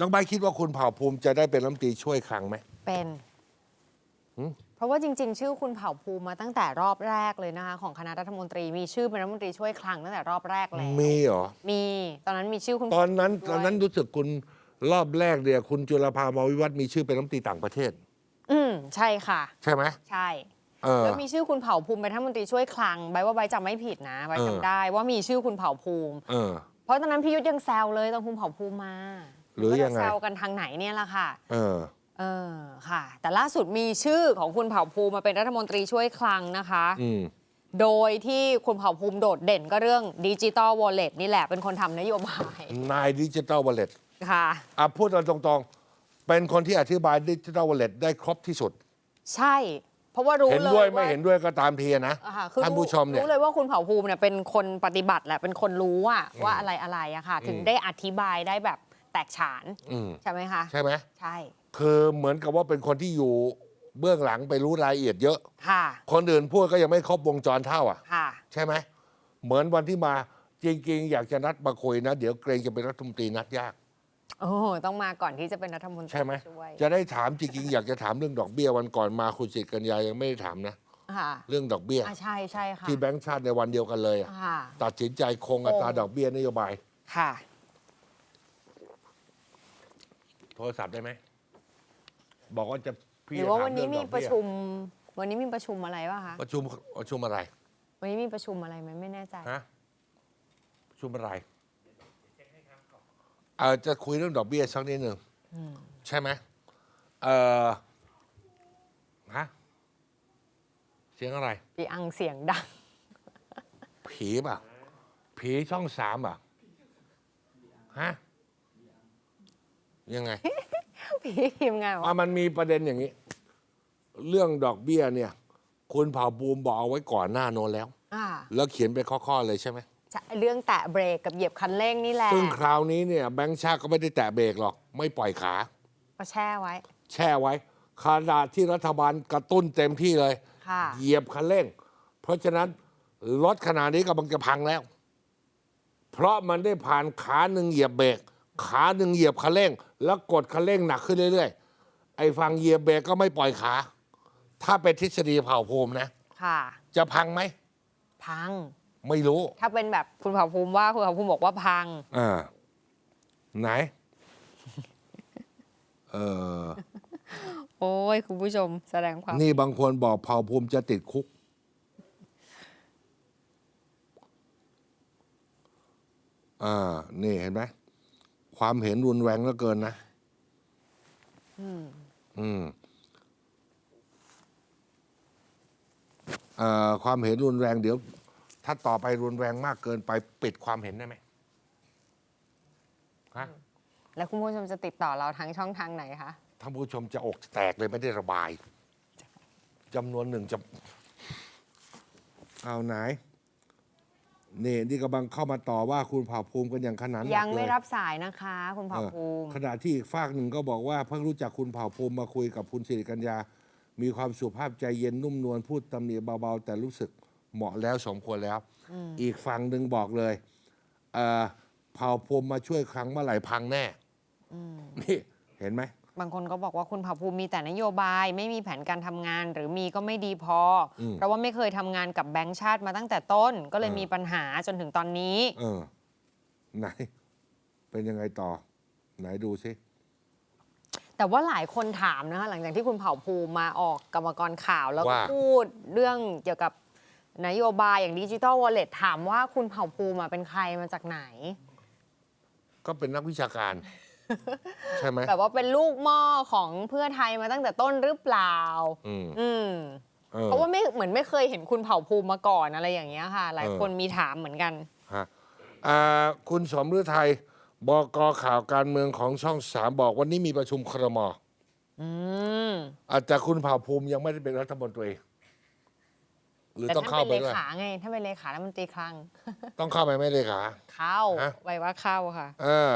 น้องใบร์ทคิดว่าคุณเผ่าภูมิจะได้เป็นรัฐมนตรีช่วยคลังไหม เป็น หืม เพราะว่าจริง ๆ ชื่อคุณเผ่าภูมิมาตั้งแต่รอบแรกเลยนะคะ ของคณะรัฐมนตรีมีชื่อเป็นรัฐมนตรีช่วยคลังตั้งแต่รอบแรกแล้วมีเหรอ มีตอนนั้นมีชื่อคุณตอนนั้นด้วยตอนนั้นรู้สึกคุณรอบแรกเนี่ยคุณจุลภามวิวัฒน์มีชื่อเป็นรัฐมนตรีต่างประเทศ อืมใช่ค่ะ ใช่ไหมใช่เออ แล้วมีชื่อคุณเผ่าภูมิเป็นรัฐมนตรีช่วยคลังใบว่าใบจำไม่ผิดนะใบเออ จำได้ว่ามีชื่อคุณเผ่าภูมิ เออ เพราะตอนนั้นพี่ยุทธยังแซวเลยตอนคุณเผ่าภูมิมา หรือยังไงก็จะแซวกันทางไหนเนี่ยแหละค่ะ เออ เออค่ะ แต่ล่าสุดมีชื่อของคุณเผ่าภูมิมาเป็นรัฐมนตรีช่วยคลังนะคะ อืม โดยที่คุณเผ่าภูมิโดดเด่นก็เรื่องดิจิ t a ลวอลเล็ตนี่แหละเป็นคนทำนโยบายนายดิจิตอลวอลเล็ตค่ะ อะพูดกันตรงๆ เป็นคนที่อธิบายดิจิตอลวอลเล็ตได้ครบที่สุด ใช่ เพราะว่ารู้เห็นเลยด้วยว่าไม่เห็นด้วยก็ตามทีนะอ่าค่ะคือท่านผู้ชมเนี่ย รู้เลยว่าคุณเผ่าภูมิเนี่ยเป็นคนปฏิบัติแหละเป็นคนรู้อะว่าอะไรอะไรอะค่ะ ถึงได้อธิบายได้แบบ แตกฉานอืมใช่ไหมคะใช่ไหมใช่คือเหมือนกับว่าเป็นคนที่อยู่เบื้องหลังไปรู้รายละเอียดเยอะ ค่ะคนอื่นพูดก็ยังไม่ครบวงจรเท่าอะ ค่ะ ใช่ไหม เหมือนวันที่มาจริง ๆ อยากจะนัดมาคุยนะ เดี๋ยวเกรงจะเป็นรัฐมนตรีนัดยาก โอ้ต้องมาก่อนที่จะเป็นรัฐมนตรีใช่ไหม ช่วยจะได้ถามจริง ๆ อยากจะถามเรื่องดอกเบี้ยวันก่อนมาคุณสิทธิ์กัญญายังไม่ได้ถามนะ ค่ะเรื่องดอกเบี้ย อะใช่ใช่ค่ะที่แบงก์ชาติในวันเดียวกันเลยอะค่ะตัดสินใจคงอัตราคงดอกเบี้ยนโยบาย ค่ะ โทรศัพท์ได้ไหม บอกว่าจะพี่หรือว่าจะถวันนี้เงมีดอกปเบี้ระยชุม วันนี้มีประชุมอะไรวะคะประชุมประชุมอะไร วันนี้มีประชุมอะไรไหมไม่แน่ใจฮะประชุมอะไรเออจะคุยเรื่องดอกเบี้ยสักนิดหนึ่งใช่ไหมเออฮะเสียงอะไรพี่อังเสียงดัง ผีป่ะผีช่องสามป่ะฮะ ยังไงพี่ทีมงานบอกอะมันมีประเด็นอย่างนี้ เรื่องดอกเบี้ยเนี่ย คุณเผ่าภูมิบอกเอาไว้ก่อนหน้าโน้นแล้ว อ่าแล้วเขียนเป็นข้อๆเลยใช่ไหมใช่เรื่องแตะเบรกกับเหยียบคันเร่งนี่แหละซึ่งคราวนี้เนี่ยแบงค์ชาติก็ไม่ได้แตะเบรกหรอก ไม่ปล่อยขา ก็แช่ไว้ แช่ไว้ขนาดที่รัฐบาลกระตุ้นเต็มที่เลย ค่ะ เหยียบคันเร่ง เพราะฉะนั้นรถขนาดนี้กำลังจะพังแล้ว เพราะมันได้ผ่านขาหนึ่งเหยียบเบรก ขาหนึ่งเหยียบคันเร่ง แล้วกดคันเร่งหนักขึ้นเรื่อยๆ ไอ้ฝั่งเหยียบเบรกก็ไม่ปล่อยขา ถ้าเป็นทฤษฎีเผ่าภูมินะ ค่ะ จะพังไหม พัง ไม่รู้ถ้าเป็นแบบคุณเผ่าภูมิว่าคุณเผ่าภูมิบอกว่าพัง อ่าไหน เออ โอ้ยคุณผู้ชมแสดงความ นี่บางคนบอกเผ่าภูมิจะติดคุก อ่า นี่เห็นไหม ความเห็นรุนแรงเหลือเกินนะอืมเอ่อความเห็นรุนแรงเดี๋ยว ถ้าต่อไปรุนแรงมากเกินไปปิดความเห็นได้ไหมฮะแล้วคุณผู้ชมจะติดต่อเราทางช่องทางไหนคะท่านผู้ชมจะอกแตกเลยไม่ได้ระบายจำนวนหนึ่งจะเอาไหน นี่นี่กำลังเข้ามาต่อว่าคุณเผ่าภูมิกันอย่างขนาดหนักยังไม่เลยรับสายนะคะ คุณเผ่าภูมิเออขณะที่อีกฝากหนึ่งก็บอกว่าเพิ่งรู้จักคุณเผ่าภูมิมาคุยกับคุณสิริกัญญา มีความสุภาพใจเย็นนุ่มนวลพูดตำหนิเบาๆ แต่รู้สึกเหมาะแล้วสมควรแล้ว อีกฝั่งหนึ่งบอกเลยเอ่อเผ่าภูมิมาช่วยครั้งเมื่อไหร่พังแน่นี่เห็นไหม บางคนก็บอกว่าคุณเผ่าภูมิมีแต่นโยบาย ไม่มีแผนการทำงานหรือมีก็ไม่ดีพออมเพราะว่าไม่เคยทำงานกับแบงก์ชาติมาตั้งแต่ต้น ก็เลยเออมีปัญหาจนถึงตอนนี้ เออ ไหน เป็นยังไงต่อ ไหนดูสิแต่ว่าหลายคนถามนะคะหลังจากที่คุณเผ่าภูมิมาออกกรรมกรข่าว แล้วก็ว่าพูดเรื่องเกี่ยวกับนโยบายอย่างดิจิ t a ลวอลเล็ตถามว่าคุณเผ่าภูมิอะเป็นใครมาจากไหน ก็เป็นนักวิชาการ ใช่ไหมแบบว่าเป็นลูกหม้อของเพื่อไทยมาตั้งแต่ต้นหรือเปล่า อืมอืมเออเพราะว่าไม่เหมือนไม่เคยเห็นคุณเผ่าภูมิมาก่อนอะไรอย่างเงี้ยค่ะ หลายเออคนมีถามเหมือนกันฮะอ่าคุณสมฤทัยบกข่าวการเมืองของช่องสามบอกวันนี้มีประชุมครมอืมอาจจะคุณเผ่าภูมิยังไม่ได้เป็นรัฐมนตรี หรือแต่ต้องท่านเข้าเป็นไปเลด้วยขาไง ถ้าเป็นเลขารัฐมนตรีคลัง ต้องเข้าไปไหม่เลยขา เข้า ฮะ ไว้ว่าเข้าค่ะ เออ